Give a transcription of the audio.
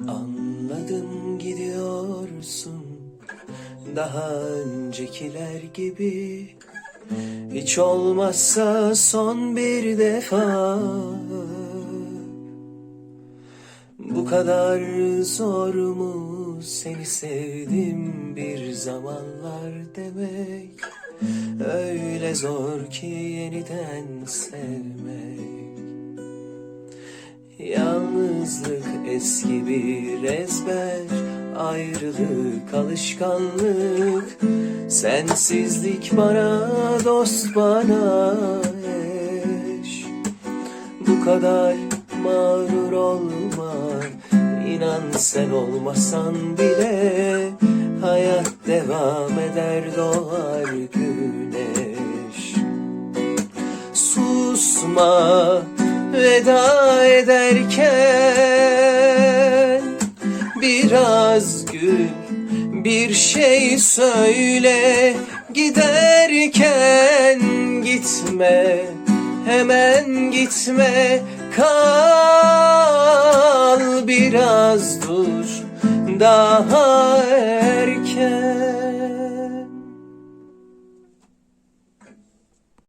Anladım gidiyorsun daha öncekiler gibi. Hiç olmazsa son bir defa. Bu kadar zor mu seni sevdim bir zamanlar demek? Öyle zor ki yeniden sevmek. Yalnızlık eski bir ezber Ayrılık alışkanlık. Sensizlik bana dost bana eş. Bu kadar mağrur olma İnan sen olmasan bile Hayat devam eder doğar güneş. Susma veda ederken gül bir şey söyle. Giderken gitme. Hemen gitme. Kal biraz dur. Daha